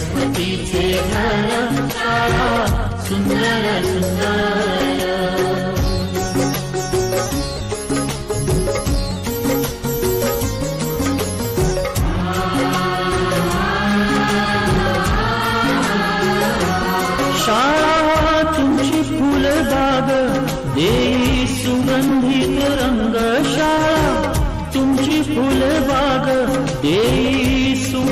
सरस्वतीचे घर शाळा सुंदर सुंदर शाळा तुमची फुलबाग देई सुगंधित रंग शाळा तुमची फुलबाग देई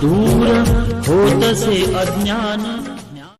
दूर होत से अज्ञान